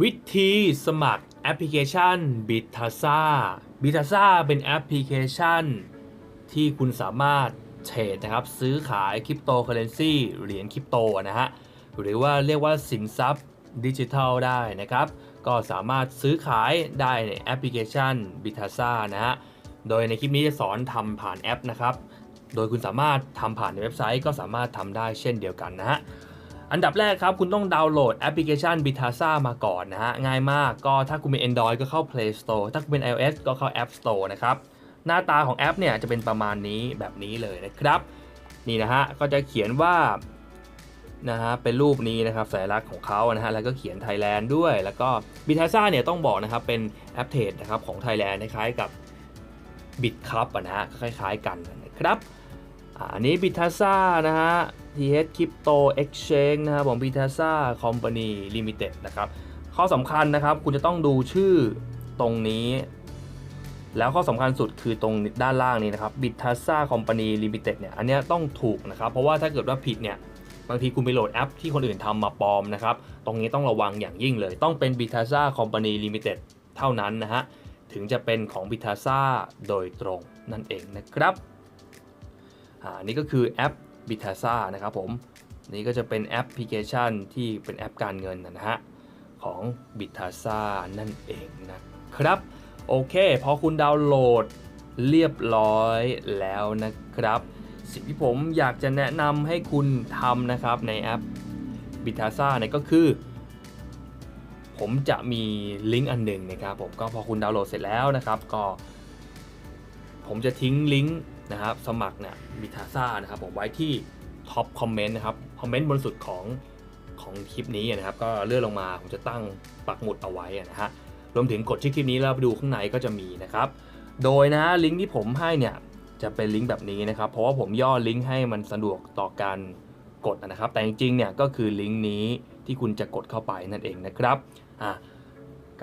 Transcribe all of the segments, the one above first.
วิธีสมัครแอปพลิเคชัน b i t a s a b i t a s a เป็นแอปพลิเคชัน ที่คุณสามารถเทรดนะครับ ซื้อขายคริปโตเคอเรนซีเหรียญคริปโตนะฮะ หรือว่าเรียกว่าสินทรัพย์ดิจิทัลได้นะครับ ก็สามารถซื้อขายได้ในแอปพลิเคชัน b i t a s a นะฮะ โดยในคลิปนี้จะสอนทำผ่านแอปนะครับ โดยคุณสามารถทำผ่านในเว็บไซต์ก็สามารถทำได้เช่นเดียวกันนะฮะ อันดับแรกครับ คุณต้องดาวน์โหลดแอปพลิเคชัน b i t a s a มาก่อนนะฮะ ง่ายมากก็ถ้าคุณเป็น Android ก็เข้า Play Store ถ้าคุณเป็น iOS ก็เข้า App Store นะครับ หน้าตาของแอปเนี่ยจะเป็นประมาณนี้แบบนี้เลยนะครับ นี่นะฮะ ก็จะเขียนว่านะฮะเป็นรูปนี้นะครับสัญลักษณ์ของเขานะฮะแล้วก็เขียนไทยแลนด์ด้วย แล้วก็ b i t a s a เนี่ยต้องบอกนะครับเป็นแอปเทรดนะครับของไทยแลนด์คล้ายๆกับ b i t c u p นะฮะคล้ายๆกันนะครับอันนี้ b i t a s a นะฮะ TH Crypto Exchange นะครับผม b i t a s a Company Limited นะครับข้อสำคัญนะครับคุณจะต้องดูชื่อตรงนี้ แล้วข้อสำคัญสุดคือตรงด้านล่างนี้นะครับ b i t a s a Company Limited เนี่ยอันนี้ต้องถูกนะครับ เพราะว่าถ้าเกิดว่าผิดเนี่ยบางทีคุณไปโหลดแอปที่คนอื่นทำมาปลอมนะครับ ตรงนี้ต้องระวังอย่างยิ่งเลย ต้องเป็น b i t a s a Company Limited เท่านั้นนะฮะ ถึงจะเป็นของ b i t a s a โดยตรงนั่นเองนะครับ อ่า นี่ก็คือแอป b i t a s a นะครับผมนี่ก็จะเป็นแอปพลิเคชันที่เป็นแอปการเงินนะฮะของ b i t a s a นั่นเองนะครับ โอเค พอคุณดาวน์โหลดเรียบร้อยแล้วนะครับ สิ่งที่ผมอยากจะแนะนำให้คุณทำนะครับในแอป b i t a s a เนี่ยก็คือ ผมจะมีลิงก์อันหนึ่งนะครับผมก็พอคุณดาวน์โหลดเสร็จแล้วนะครับก็ผมจะทิ้งลิงก์ นะครับสมัครเนี่ยบิทาซ่านะครับผมไว้ที่ท็อปคอมเมนต์นะครับคอมเมนต์บนสุดของของคลิปนี้นะครับ ก็เลื่อนลงมาผมจะตั้งปักหมุดเอาไว้นะฮะรวมถึงกดชื่อคลิปนี้แล้วไปดูข้างในก็จะมีนะครับ โดยนะลิงก์ที่ผมให้เนี่ยจะเป็นลิงก์แบบนี้นะครับ เพราะว่าผมย่อลิงก์ให้มันสะดวกต่อการกดนะครับ แต่จริงๆเนี่ยก็คือลิงก์นี้ที่คุณจะกดเข้าไปนั่นเองนะครับอะ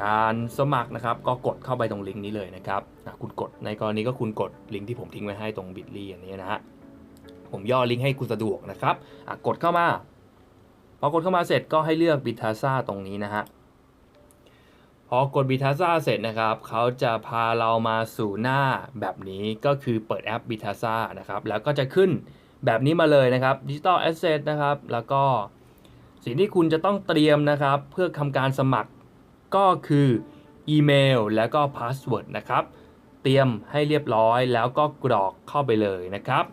การสมัครนะครับก็กดเข้าไปตรงลิงก์นี้เลยนะครับคุณกดในกรณีก็คุณกดลิงก์ที่ผมทิ้งไว้ให้ตรงบิตลี่อันนี้นะฮะผมย่อลิงก์ให้คุณสะดวกนะครับกดเข้ามาพอกดเข้ามาเสร็จก็ให้เลือกบิทาซ่าตรงนี้นะฮะพอกดบิทาซ่าเสร็จนะครับเขาจะพาเรามาสู่หน้าแบบนี้ก็คือเปิดแอปบิทาซ่านะครับแล้วก็จะขึ้นแบบนี้มาเลยนะครับดิจิตอลแอสเซทนะครับแล้วก็สิ่งที่คุณจะต้องเตรียมนะครับ เพื่อทำการสมัคร ก็คืออีเมลแล้วก็พาสเวิร์ดนะครับ เตรียมให้เรียบร้อยแล้วก็กรอกเข้าไปเลยนะครับ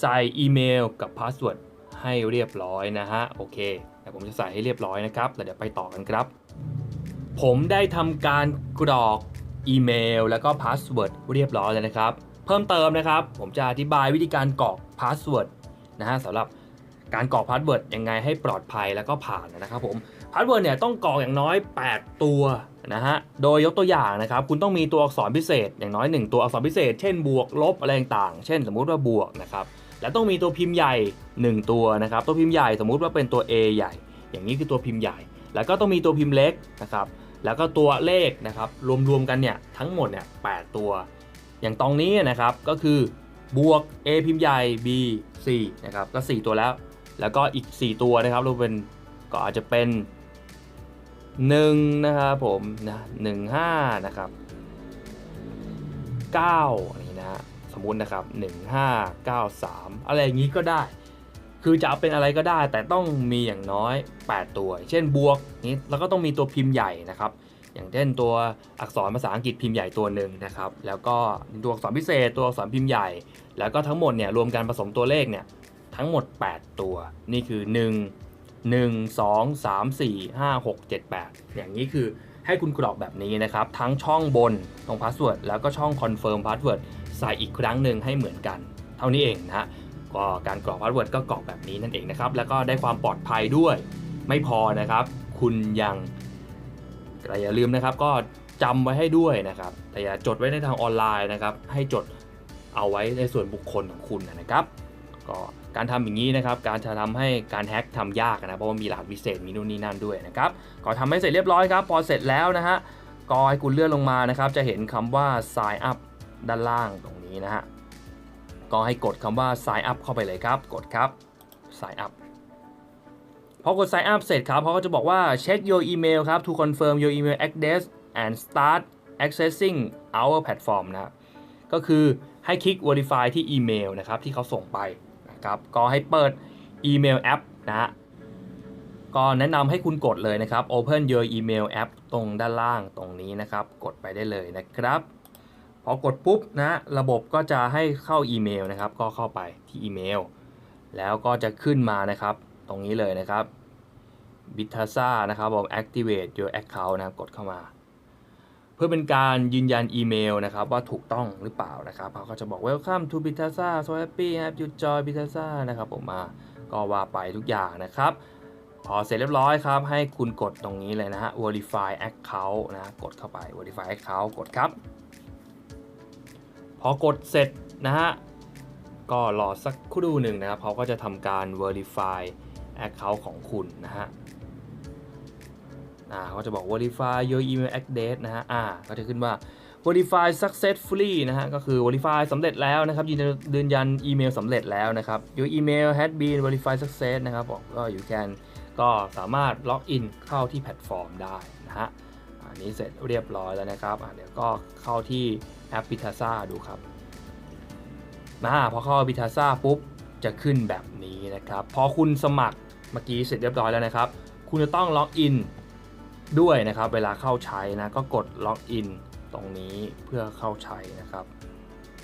ใส่อีเมลกับพาสเวิร์ดให้เรียบร้อยนะฮะ โอเคเดี๋ยวผมจะใส่ให้เรียบร้อยนะครับแล้วเดี๋ยวไปต่อกันครับ ผมได้ทำการกรอกอีเมลแล้วก็พาสเวิร์ดเรียบร้อยแล้วนะครับ เพิ่มเติมนะครับ ผมจะอธิบายวิธีการกรอกพาสเวิร์ดนะฮะสำหรับการกรอกพาสเวิร์ดยังไงให้ปลอดภัยแล้วก็ผ่านนะครับผม พาสเวิร์ดเนี่ยต้องกรอกอย่างน้อย 8 ตัวนะฮะ โดยยกตัวอย่างนะครับ คุณต้องมีตัวอักษรพิเศษ อย่างน้อย 1 ตัวอักษรพิเศษ เช่นบวก ลบ อะไรต่างๆ เช่น สมมุติว่าบวกนะครับ และต้องมีตัวพิมพ์ใหญ่ 1 ตัวนะครับ ตัวพิมพ์ใหญ่สมมุติว่าเป็นตัว A ใหญ่ อย่างนี้คือตัวพิมพ์ใหญ่ แล้วก็ต้องมีตัวพิมพ์เล็กนะครับ แล้วก็ตัวเลขนะครับ รวมๆกันเนี่ยทั้งหมดเนี่ย8ตัว อย่างตรงนี้นะครับ ก็คือบวก A พิมพ์ใหญ่ B C นะครับ ก็ 4 ตัวแล้ว แล้วก็อีก 4 ตัวนะครับรวมเป็นก็อาจจะเป็น 1นะครับผมนะ15นะครับ9อันนี้นะฮะสมมุตินะครับ 1593 อะไรอย่างนี้ก็ได้ คือจะเอาเป็นอะไรก็ได้ แต่ต้องมีอย่างน้อย 8 ตัว เช่นบวกนี้แล้วก็ต้องมีตัวพิมพ์ใหญ่นะครับ อย่างเช่นตัวอักษรภาษาอังกฤษพิมพ์ใหญ่ตัวหนึ่งนะครับ แล้วก็ตัวอักษรพิเศษตัวอักษรพิมพ์ใหญ่ แล้วก็ทั้งหมดเนี่ยรวมกันผสมตัวเลขเนี่ยทั้งหมด 8 ตัว นี่คือ 1 1 2 3 4 5 6 7 8 อย่างนี้คือให้คุณกรอกแบบนี้นะครับ ทั้งช่องบนตรงพาสเวิร์ดแล้วก็ช่องคอนเฟิร์มพาสเวิร์ดใส่อีกครั้งหนึ่งให้เหมือนกัน เท่านี้เองนะฮะก็การกรอกพาสเวิร์ดก็กรอกแบบนี้นั่นเองนะครับ แล้วก็ได้ความปลอดภัยด้วยไม่พอนะครับ คุณยังแต่อย่าลืมนะครับก็จำไว้ให้ด้วยนะครับ แต่อย่าจดไว้ในทางออนไลน์นะครับ ให้จดเอาไว้ในส่วนบุคคลของคุณนะครับ ก็ การทำอย่างนี้นะครับ การจะทำให้การแฮ็กทำยากนะ เพราะว่ามีรหัสพิเศษมีนู่นนี่นั่นด้วยนะครับ ก็ทำให้เสร็จเรียบร้อยครับ พอเสร็จแล้วนะฮะ ก็ให้คุณเลื่อนลงมานะครับ จะเห็นคำว่า sign up ด้านล่างตรงนี้นะฮะ ก็ให้กดคำว่า sign up เข้าไปเลยครับ กดครับ sign up พอกด sign up เสร็จครับเขาก็จะบอกว่า check your email ครับ to confirm your email address and start accessing our platform นะก็คือให้คลิก verify ที่อีเมลนะครับที่เขาส่งไป นะครับก็ให้เปิดอีเมลแอปนะฮะก็แนะนำให้คุณกดเลยนะครับ open your email app ตรงด้านล่างตรงนี้นะครับ กดไปได้เลยนะครับพอกดปุ๊บนะระบบก็จะให้เข้าอีเมลนะครับ ก็เข้าไปที่อีเมล แล้วก็จะขึ้นมานะครับ ตรงนี้เลยนะครับ b i t a s a นะครับบอก activate your account นะครับกดเข้ามา พื่อเป็นการยืนยันอีเมลนะครับว่าถูกต้องหรือเปล่านะครับเขาก็จะบอก welcome to b i t a s a so happy have you join b i t a s a นะครับผมมาก็ว่าไปทุกอย่างนะครับ พอเสร็จเรียบร้อยครับ ให้คุณกดตรงนี้เลยนะฮะ verify account นะกดเข้าไป verify account กดครับ พอกดเสร็จนะฮะ ก็รอสักครู่หนึ่งนะครับเขาก็จะทำการ verify account ของคุณนะฮะ อ่าเขาจะบอก verify your email address นะฮะอ่าก็จะขึ้นว่า verify successfully นะฮะก็คือ verify สำเร็จแล้วนะครับยืนยันอีเมลสำเร็จแล้วนะครับ your email has been verified success นะครับบอกก็ you can ก็สามารถล็อกอินเข้าที่แพลตฟอร์มได้นะฮะอันนี้เสร็จเรียบร้อยแล้วนะครับอ่าเดี๋ยวก็เข้าที่แอป Pitasa ดูครับนะพอเข้า Pitasa ปุ๊บจะขึ้นแบบนี้นะครับ พอคุณสมัครเมื่อกี้เสร็จเรียบร้อยแล้วนะครับ คุณจะต้องล็อกอิน ด้วยนะครับ เวลาเข้าใช้นะก็กดล็อกอินตรงนี้เพื่อเข้าใช้นะครับ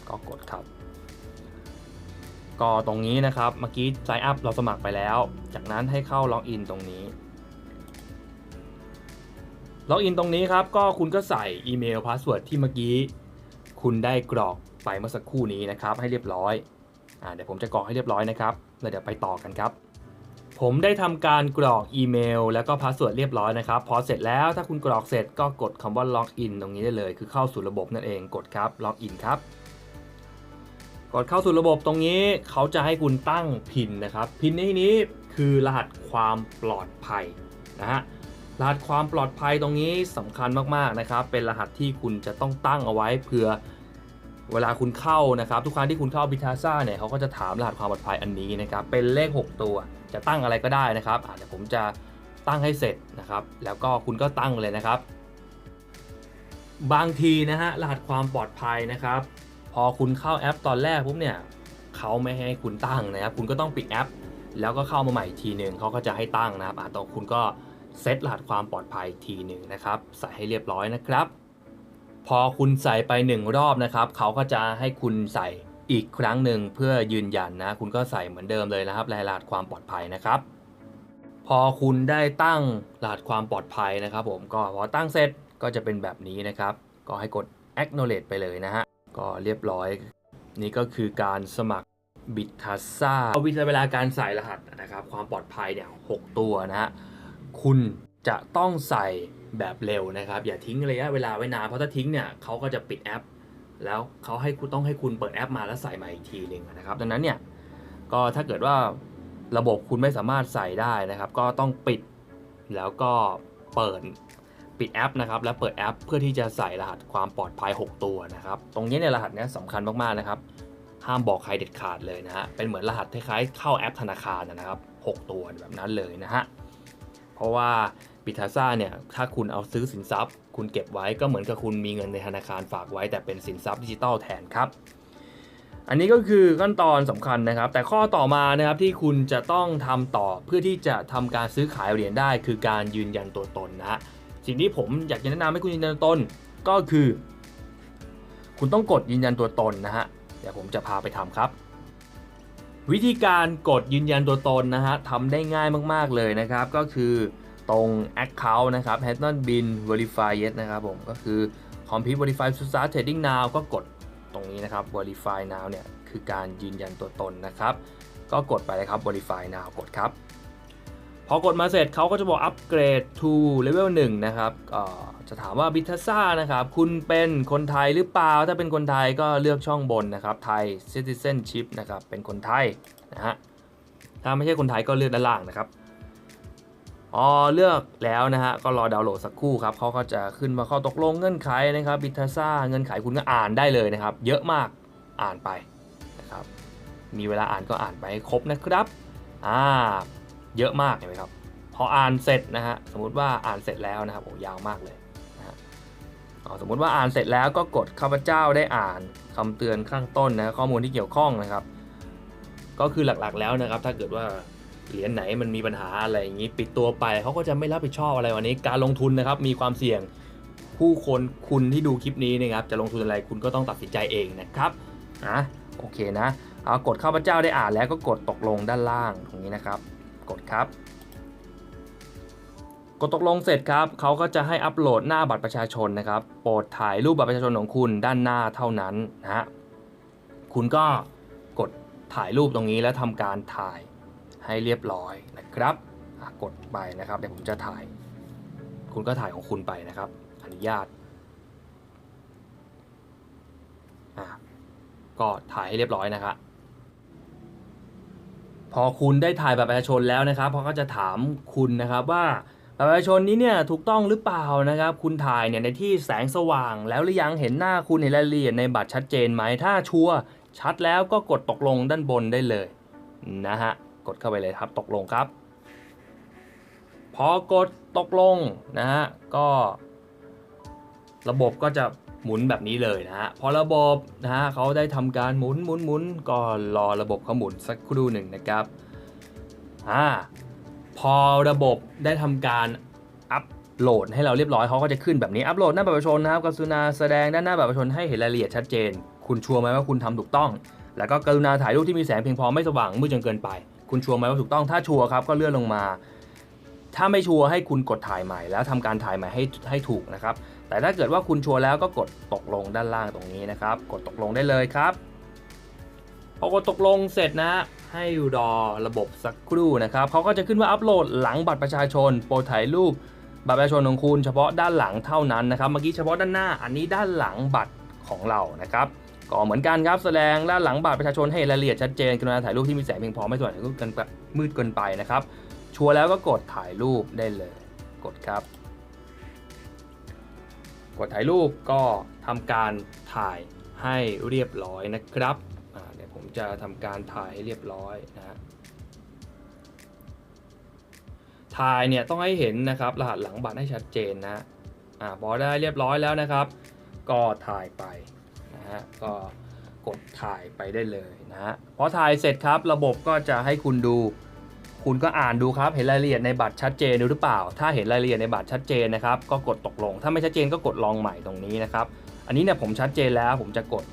ก็กดครับ ก็ตรงนี้นะครับเมื่อกี้ sign up เราสมัครไปแล้ว จากนั้นให้เข้าล็อกอินตรงนี้ล็อกอินตรงนี้ครับก็คุณก็ใส่อีเมลพาสเวิร์ดที่เมื่อกี้ คุณได้กรอกไปเมื่อสักครู่นี้นะครับ ให้เรียบร้อยอ่าเดี๋ยวผมจะกรอกให้เรียบร้อยนะครับแล้วเดี๋ยวไปต่อกันครับ ผมได้ทำการกรอกอีเมล แล้วก็พาสเวิร์ดเรียบร้อยนะครับ พอเสร็จแล้วถ้าคุณกรอกเสร็จก็กดคำว่าล็อกอินตรงนี้ได้เลย คือเข้าสู่ระบบนั่นเองกดครับล็อกอินครับกดเข้าสู่ระบบตรงนี้เขาจะให้คุณตั้งพินนะครับพินในที่นี้คือรหัสความปลอดภัยนะฮะรหัสความปลอดภัยตรงนี้สำคัญมากๆนะครับ เป็นรหัสที่คุณจะต้องตั้งเอาไว้เพื่อ เวลาคุณเข้านะครับ ทุกครั้งที่คุณเข้าบิทาซ่าเนี่ยเขาก็จะถามรหัสความปลอดภัยอันนี้นะครับ เป็นเลข 6 ตัว จะตั้งอะไรก็ได้นะครับเดี๋ยวผมจะตั้งให้เสร็จนะครับ แล้วก็คุณก็ตั้งเลยนะครับ บางทีนะฮะรหัสความปลอดภัยนะครับ พอคุณเข้าแอปตอนแรกปุ๊บเนี่ยเขาไม่ให้คุณตั้งนะครับ คุณก็ต้องปิดแอป แล้วก็เข้ามาใหม่อีกทีหนึ่งเขาก็จะให้ตั้งนะครับอะตรงคุณก็เซตรหัสความปลอดภัยทีหนึ่งนะครับ ใส่ให้เรียบร้อยนะครับ พอคุณใส่ไปหนึ่งรอบนะครับเขาก็จะให้คุณใส่อีกครั้งหนึ่งเพื่อยืนยันนะ คุณก็ใส่เหมือนเดิมเลยนะครับรหัสความปลอดภัยนะครับ พอคุณได้ตั้งรหัสความปลอดภัยนะครับ ผมก็พอตั้งเสร็จก็จะเป็นแบบนี้นะครับ ก็ให้กด acknowledge ไปเลยนะฮะก็เรียบร้อย นี่ก็คือการสมัครบิตทัสซ่าวิธีเวลาการใส่รหัสนะครับ ความปลอดภัยเนี่ยหตัวนะฮะคุณจะต้องใส่ แบบเร็วนะครับ อย่าทิ้งระยะเวลาไว้นานเพราะถ้าทิ้งเนี่ยเขาก็จะปิดแอป แล้วเขาให้คุณต้องให้คุณเปิดแอปมาแล้วใส่ใหม่อีกทีหนึ่งนะครับ ดังนั้นเนี่ยก็ถ้าเกิดว่าระบบคุณไม่สามารถใส่ได้นะครับ ก็ต้องปิดแล้วก็เปิดปิดแอปนะครับ แล้วเปิดแอปเพื่อที่จะใส่รหัสความปลอดภัย 6 ตัวนะครับ ตรงนี้เนี่ยรหัสเนี้ยสำคัญมากๆนะครับ ห้ามบอกใครเด็ดขาดเลยนะฮะเป็นเหมือนรหัสคล้ายๆเข้าแอปธนาคารนะครับ 6 ตัวแบบนั้นเลยนะฮะเพราะว่า บิทาซ่าเนี่ยถ้าคุณเอาซื้อสินทรัพย์ คุณเก็บไว้ก็เหมือนกับคุณมีเงินในธนาคารฝากไว้ แต่เป็นสินทรัพย์ดิจิตอลแทนครับ อันนี้ก็คือขั้นตอนสำคัญนะครับ แต่ข้อต่อมานะครับที่คุณจะต้องทำต่อเพื่อที่จะทำการซื้อขายเหรียญได้ คือการยืนยันตัวตนนะฮะสิ่งที่ผมอยากจะแนะนำให้คุณยืนยันตัวตนก็คือ คุณต้องกดยืนยันตัวตนนะฮะเดี๋ยวผมจะพาไปทำครับวิธีการกดยืนยันตัวตนนะฮะทำได้ง่ายมาก ๆ เลยนะครับ ก็คือ ตรง Account นะครับ has not been verified yet นะครับผมก็คือ complete verify to start trading now ก็กดตรงนี้นะครับ verify now เนี่ยคือการยืนยันตัวตนนะครับ ก็กดไปเลยครับ verify now กดครับ พอกดมาเสร็จเขาก็จะบอกอัปเกรด to level 1 นะครับก็จะถามว่าบิทซ่านะครับ คุณเป็นคนไทยหรือเปล่า ถ้าเป็นคนไทยก็เลือกช่องบนนะครับไทย citizenship นะครับ เป็นคนไทยนะฮะถ้าไม่ใช่คนไทยก็เลือกด้านล่างนะครับ อ๋อเลือกแล้วนะฮะก็รอดาวน์โหลดสักครู่ครับเขาก็จะขึ้นมาข้อตกลงเงื่อนไขนะครับบิทซ่าเงื่อนไขคุณก็อ่านได้เลยนะครับ เยอะมากอ่านไปนะครับ มีเวลาอ่านก็อ่านไปครบนะครับอ่าเยอะมากเห็นไหมครับ พออ่านเสร็จนะฮะสมมุติว่าอ่านเสร็จแล้วนะครับโอ้ยาวมากเลยนะฮะอ๋อสมมุติว่าอ่านเสร็จแล้วก็กดข้าพเจ้าได้อ่านคำเตือนข้างต้นนะข้อมูลที่เกี่ยวข้องนะครับ ก็คือหลักๆแล้วนะครับ ถ้าเกิดว่า เหรียญไหนมันมีปัญหาอะไรอย่างนี้ ปิดตัวไปเขาก็จะไม่รับผิดชอบอะไรวันนี้ การลงทุนนะครับมีความเสี่ยงผู้คนคุณที่ดูคลิปนี้นะครับจะลงทุนอะไรคุณก็ต้องตัดสินใจเองนะครับอะโอเคนะเอากดข้าพเจ้าได้อ่านแล้วก็กดตกลงด้านล่างตรงนี้นะครับ กดครับ กดตกลงเสร็จครับเขาก็จะให้อัปโหลดหน้าบัตรประชาชนนะครับ โปรดถ่ายรูปบัตรประชาชนของคุณด้านหน้าเท่านั้นนะฮะคุณก็กดถ่ายรูปตรงนี้แล้วทำการถ่าย ให้เรียบร้อยนะครับกดไปนะครับเดี๋ยวผมจะถ่าย คุณก็ถ่ายของคุณไปนะครับ อนุญาตอะก็ถ่ายให้เรียบร้อยนะครับพอคุณได้ถ่ายบัตรประชาชนแล้วนะครับเขาก็จะถามคุณนะครับว่าบัตรประชาชนนี้เนี่ยถูกต้องหรือเปล่านะครับ คุณถ่ายเนี่ยในที่แสงสว่าง แล้วหรือยังเห็นหน้าคุณเห็นรายละเอียดในบัตรชัดเจนไหมถ้าชัวร์ชัดแล้วก็กดตกลงด้านบนได้เลยนะฮะ กดเข้าไปเลยครับตกลงครับ พอกดตกลงนะฮะก็ ระบบก็จะหมุนแบบนี้เลยนะฮะพอระบบนะฮะเขาได้ทำการหมุนหมุนหมุนก็รอระบบเขาหมุนสักครู่หนึ่งนะครับอ่าพอระบบได้ทำการอัปโหลดให้เราเรียบร้อยเขาก็จะขึ้นแบบนี้อัปโหลดหน้าบัตรประชาชนนะครับกรุณาแสดงด้านหน้าบัตรประชาชนให้เห็นรายละเอียดชัดเจน คุณชัวร์ไหมว่าคุณทำถูกต้อง แล้วก็กรุณาถ่ายรูปที่มีแสงเพียงพอไม่สว่างมืดจนเกินไป คุณชัวร์ไหมว่าถูกต้องถ้าชัวร์ครับก็เลื่อนลงมา ถ้าไม่ชัวร์ให้คุณกดถ่ายใหม่ แล้วทำการถ่ายใหม่ให้ให้ถูกนะครับ แต่ถ้าเกิดว่าคุณชัวร์แล้วก็กดตกลงด้านล่างตรงนี้นะครับ กดตกลงได้เลยครับพอกดตกลงเสร็จนะให้รอระบบสักครู่นะครับเขาก็จะขึ้นว่าอัปโหลดหลังบัตรประชาชน โปรถ่ายรูปบัตรประชาชนของคุณเฉพาะด้านหลังเท่านั้นนะครับ เมื่อกี้เฉพาะด้านหน้า อันนี้ด้านหลังบัตรของเรานะครับ ก็เหมือนกันครับแสดงด้านหลังบัตรประชาชนให้รายละเอียดชัดเจนกรุณาถ่ายรูปที่มีแสงเพียงพอไม่สว่างจนเกินไปมืดเกินไปนะครับ ชัวร์แล้วก็กดถ่ายรูปได้เลย กดครับ กดถ่ายรูปก็ทำการถ่ายให้เรียบร้อยนะครับเดี๋ยวผมจะทำการถ่ายให้เรียบร้อยนะฮะถ่ายเนี่ยต้องให้เห็นนะครับ รหัสหลังบัตรให้ชัดเจนนะอ่าพอได้เรียบร้อยแล้วนะครับ ก็ถ่ายไป นะฮะก็กดถ่ายไปได้เลยนะฮะพอถ่ายเสร็จครับระบบก็จะให้คุณดู คุณก็อ่านดูครับ เห็นรายละเอียดในบัตรชัดเจนหรือเปล่า ถ้าเห็นรายละเอียดในบัตรชัดเจนนะครับ ก็กดตกลง ถ้าไม่ชัดเจนก็กดลองใหม่ตรงนี้นะครับ อันนี้เนี่ยผมชัดเจนแล้ว ผมจะกด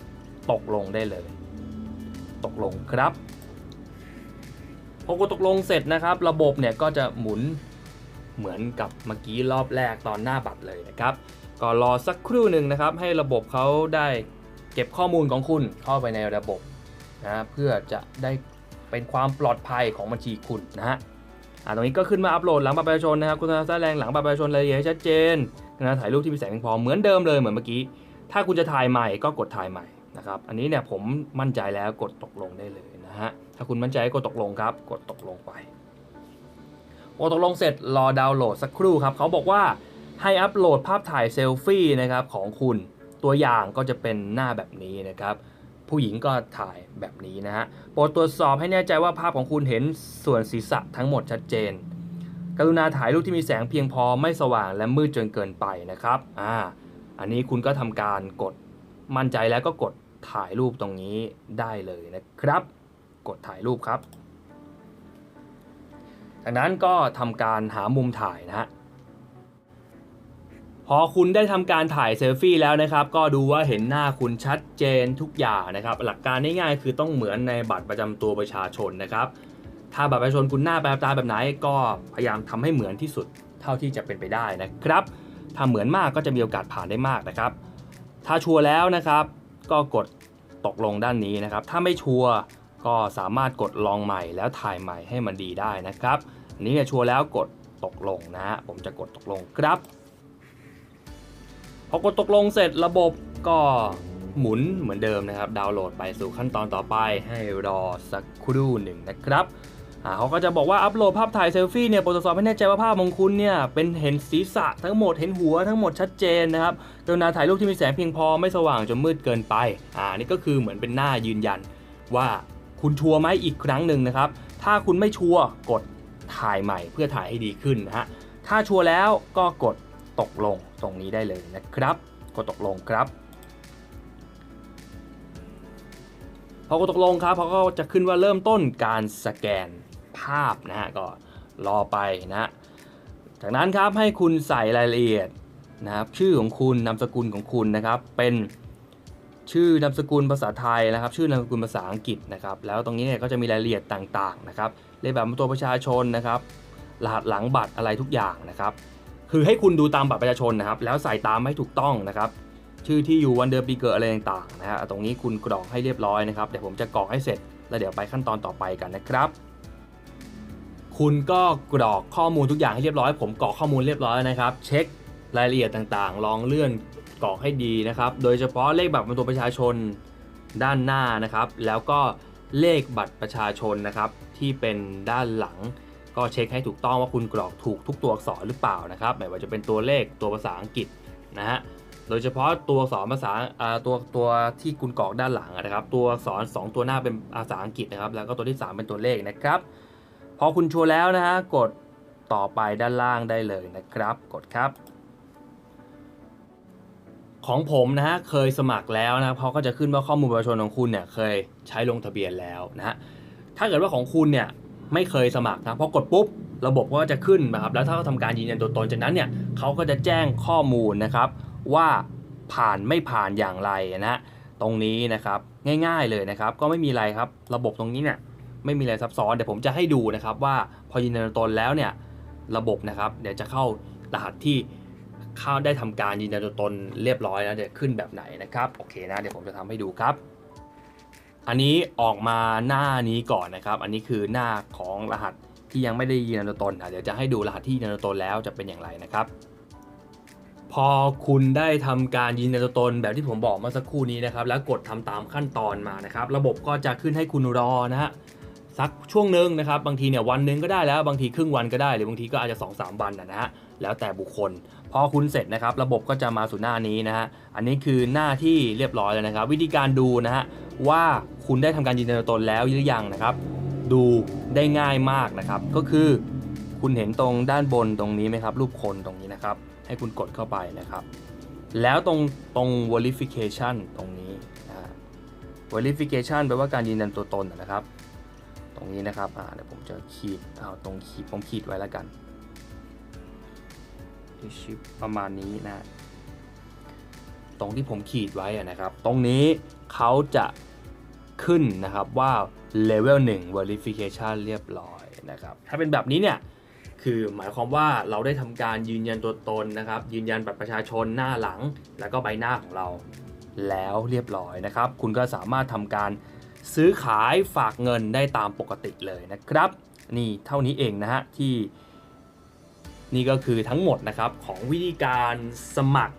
ตกลงได้เลย ตกลงครับพอกดตกลงเสร็จนะครับ ระบบเนี่ยก็จะหมุนเหมือนกับเมื่อกี้รอบแรกตอนหน้าบัตรเลยนะครับ ก็รอสักครู่หนึ่งนะครับ ให้ระบบเขาได้ เก็บข้อมูลของคุณเข้าไปในระบบนะเพื่อจะได้เป็นความปลอดภัยของบัญชีคุณนะฮะอ่าตรงนี้ก็ขึ้นมาอัปโหลดหลังบัตรประชาชนนะครับคุณธนาแสดงหลังบัตรประชาชนรายละเอียดชัดเจนนะถ่ายรูปที่มีแสงเพียงพอเหมือนเดิมเลยเหมือนเมื่อกี้ ถ้าคุณจะถ่ายใหม่ก็กดถ่ายใหม่นะครับอันนี้เนี่ยผมมั่นใจแล้วกดตกลงได้เลยนะฮะถ้าคุณมั่นใจก็กดตกลงครับ กดตกลงไปพอตกลงเสร็จรอดาวน์โหลดสักครู่ครับเขาบอกว่าให้อัปโหลดภาพถ่ายเซลฟี่นะครับของคุณ ตัวอย่างก็จะเป็นหน้าแบบนี้นะครับ ผู้หญิงก็ถ่ายแบบนี้นะฮะโปรดตรวจสอบให้แน่ใจว่าภาพของคุณเห็นส่วนศีรษะทั้งหมดชัดเจน กรุณาถ่ายรูปที่มีแสงเพียงพอไม่สว่างและมืดจนเกินไปนะครับอ่าอันนี้คุณก็ทำการกดมั่นใจแล้วก็กดถ่ายรูปตรงนี้ได้เลยนะครับ กดถ่ายรูปครับจากนั้นก็ทำการหามุมถ่ายนะฮะ พอคุณได้ทำการถ่ายเซลฟี่แล้วนะครับ ก็ดูว่าเห็นหน้าคุณชัดเจนทุกอย่างนะครับ หลักการง่ายๆคือต้องเหมือนในบัตรประจำตัวประชาชนนะครับ ถ้าบัตรประชาชนคุณหน้าแบบตาแบบไหนก็พยายามทำให้เหมือนที่สุดเท่าที่จะเป็นไปได้นะครับ ถ้าเหมือนมากก็จะมีโอกาสผ่านได้มากนะครับ ถ้าชัวร์แล้วนะครับ ก็กดตกลงด้านนี้นะครับ ถ้าไม่ชัวร์ก็สามารถกดลองใหม่แล้วถ่ายใหม่ให้มันดีได้นะครับอันนี้เนี่ยชัวร์แล้วกดตกลงนะฮะผมจะกดตกลงครับ พอกดตกลงเสร็จระบบก็หมุนเหมือนเดิมนะครับ ดาวน์โหลดไปสู่ขั้นตอนต่อไปให้รอสักครู่หนึ่งนะครับเขาก็จะบอกว่าอัปโหลดภาพถ่ายเซลฟี่เนี่ยโปรตรวจสอบให้แน่ใจว่าภาพของคุณเนี่ยเป็นเห็นศีรษะทั้งหมดเห็นหัวทั้งหมดชัดเจนนะครับกรุณาถ่ายรูปที่มีแสงเพียงพอไม่สว่างจนมืดเกินไป อ่านี่ก็คือเหมือนเป็นหน้ายืนยัน ว่าคุณชัวร์ไหมอีกครั้งหนึ่งนะครับ ถ้าคุณไม่ชัวร์กดถ่ายใหม่เพื่อถ่ายให้ดีขึ้นนะฮะถ้าชัวร์แล้วก็กด ตกลงตรงนี้ได้เลยนะครับ กดตกลงครับ พอกดตกลงครับเขาก็จะขึ้นว่าเริ่มต้นการสแกนภาพนะฮะก็รอไปนะจากนั้นครับให้คุณใส่รายละเอียดนะครับชื่อของคุณนามสกุลของคุณนะครับ เป็นชื่อนามสกุลภาษาไทยนะครับ ชื่อนามสกุลภาษาอังกฤษนะครับ แล้วตรงนี้เนี่ยก็จะมีรายละเอียดต่างๆนะครับเลขแบบตัวประชาชนนะครับรหัสหลังบัตรอะไรทุกอย่างนะครับ คือให้คุณดูตามบัตรประชาชนนะครับ แล้วใส่ตามให้ถูกต้องนะครับ ชื่อที่อยู่วันเดือนปีเกิดอะไรต่างๆนะฮะตรงนี้คุณกรอกให้เรียบร้อยนะครับเดี๋ยวผมจะกรอกให้เสร็จ แล้วเดี๋ยวไปขั้นตอนต่อไปกันนะครับ คุณก็กรอกข้อมูลทุกอย่างให้เรียบร้อย ผมกรอกข้อมูลเรียบร้อยนะครับ เช็ครายละเอียดต่างๆ ลองเลื่อนกรอกให้ดีนะครับ โดยเฉพาะเลขบัตรประตัวประชาชนด้านหน้านะครับ แล้วก็เลขบัตรประชาชนนะครับที่เป็นด้านหลัง ก็เช็คให้ถูกต้องว่าคุณกรอกถูกทุกตัวอักษรหรือเปล่านะครับไม่ว่าจะเป็นตัวเลขตัวภาษาอังกฤษนะฮะโดยเฉพาะตัวอักษรภาษาตัวตัวที่คุณกรอกด้านหลังนะครับ ตัวอักษร 2 ตัวหน้าเป็นภาษาอังกฤษนะครับ แล้วก็ตัวที่ 3 เป็นตัวเลขนะครับ พอคุณชัวร์แล้วนะฮะกดต่อไปด้านล่างได้เลยนะครับ กดครับ ของผมนะฮะเคยสมัครแล้วนะเขาก็จะขึ้นว่าข้อมูลประชาชนของคุณเนี่ยเคยใช้ลงทะเบียนแล้วนะฮะถ้าเกิดว่าของคุณเนี่ย ไม่เคยสมัครนะพอกดปุ๊บระบบก็จะขึ้นนะครับแล้วถ้าเขาทำการยืนยันตัวตนจากนั้นเนี่ยเขาก็จะแจ้งข้อมูลนะครับ ว่าผ่านไม่ผ่านอย่างไรนะฮะตรงนี้นะครับง่ายๆเลยนะครับ ก็ไม่มีอะไรครับ ระบบตรงนี้เนี่ยไม่มีอะไรซับซ้อนเดี๋ยวผมจะให้ดูนะครับว่าพอยืนยันตัวตนแล้วเนี่ยระบบนะครับ เดี๋ยวจะเข้ารหัสที่เข้าได้ทำการยืนยันตัวตนเรียบร้อยแล้วเดี๋ยวขึ้นแบบไหนนะครับโอเคนะเดี๋ยวผมจะทำให้ดูครับ อันนี้ออกมาหน้านี้ก่อนนะครับ อันนี้คือหน้าของรหัสที่ยังไม่ได้ยืนยันตัวตนอะเดี๋ยวจะให้ดูรหัสที่ยืนยันตัวตนแล้วจะเป็นอย่างไรนะครับ พอคุณได้ทำการยืนยันตัวตนแบบที่ผมบอกเมื่อสักครู่นี้นะครับ แล้วกดทำตามขั้นตอนมานะครับ ระบบก็จะขึ้นให้คุณรอนะฮะสักช่วงหนึ่งนะครับ บางทีเนี่ยวันหนึ่งก็ได้แล้วบางทีครึ่งวันก็ได้ หรือบางทีก็อาจจะ2อสวันนะฮะแล้วแต่บุคคล พอคุณเสร็จนะครับระบบก็จะมาสู่หน้านี้นะฮะอันนี้คือหน้าที่เรียบร้อยแล้วนะครับ วิธีการดูนะฮะว่าคุณได้ทำการยืนยันตัวตนแล้วหรือยังนะครับ ดูได้ง่ายมากนะครับ ก็คือคุณเห็นตรงด้านบนตรงนี้ไหมครับ รูปคนตรงนี้นะครับ ให้คุณกดเข้าไปนะครับ แล้วตรงตรง verification ตรงนี้นะฮะ verification แปลว่าการยืนยันตัวตนนะครับ ตรงนี้นะครับเดี๋ยวผมจะขีดเอาตรงขีดผมขีดไว้แล้วกัน ชิปประมาณนี้นะ ตรงที่ผมขีดไว้นะครับ ตรงนี้เขาจะขึ้นนะครับว่า level 1 verification เรียบร้อยนะครับ ถ้าเป็นแบบนี้เนี่ย คือหมายความว่าเราได้ทำการยืนยันตัวตนนะครับ ยืนยันบัตรประชาชนหน้าหลัง แล้วก็ใบหน้าของเราแล้วเรียบร้อยนะครับ คุณก็สามารถทำการซื้อขายฝากเงินได้ตามปกติเลยนะครับ นี่เท่านี้เองนะฮะที่ นี่ก็คือทั้งหมดนะครับของวิธีการสมัคร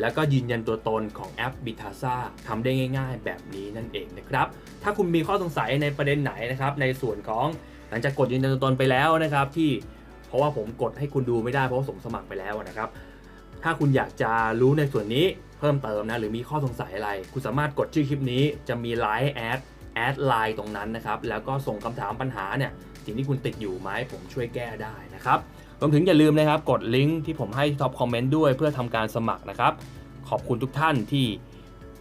แล้วก็ยืนยันตัวตนของแอป b i t a s a ทำได้ง่าย ๆ แบบนี้นั่นเองนะครับ ถ้าคุณมีข้อสงสัยในประเด็นไหนนะครับ ในส่วนของหลังจากกดยืนยันตัวตนไปแล้วนะครับ ที่เพราะว่าผมกดให้คุณดูไม่ได้เพราะว่าผมสมัครไปแล้วนะครับ ถ้าคุณอยากจะรู้ในส่วนนี้เพิ่มเติมนะหรือมีข้อสงสัยอะไร คุณสามารถกดชื่อคลิปนี้จะมีไลน์แอดแอดไลน์ตรงนั้นนะครับแล้วก็ส่งคำถามปัญหาเนี่ยสิ่งที่คุณติดอยู่ไหมผมช่วยแก้ได้นะครับ รวมถึงอย่าลืมนะครับ กดลิงก์ที่ผมให้ท็อปคอมเมนต์ด้วยเพื่อทำการสมัครนะครับ ขอบคุณทุกท่านที่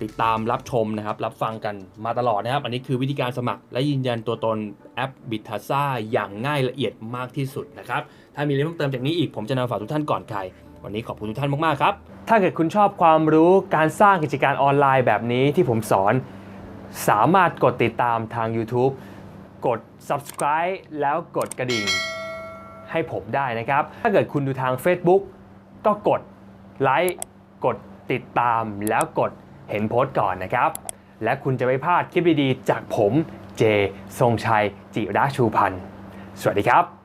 ติดตามรับชมนะครับ รับฟังกันมาตลอดนะครับ อันนี้คือวิธีการสมัคร และยืนยันตัวตนแอป b i t a s a อย่างง่ายละเอียดมากที่สุดนะครับ ถ้ามีอะไรเพิ่มเติมจากนี้อีกผมจะนำฝากทุกท่านก่อนใคร วันนี้ขอบคุณทุกท่านมากๆครับ ถ้าเกิดคุณชอบความรู้การสร้างกิจการออนไลน์แบบนี้ที่ผมสอน สามารถกดติดตามทาง YouTube กด subscribe แล้วกดกระดิ่ง ให้ผมได้นะครับ ถ้าเกิดคุณดูทาง Facebook ก็กดไลค์กดติดตามแล้วกดเห็นโพสต์ก่อนนะครับ และคุณจะไม่พลาดคลิปดีๆ จากผมเจทรงชัยจิระชูพันธ์สวัสดีครับ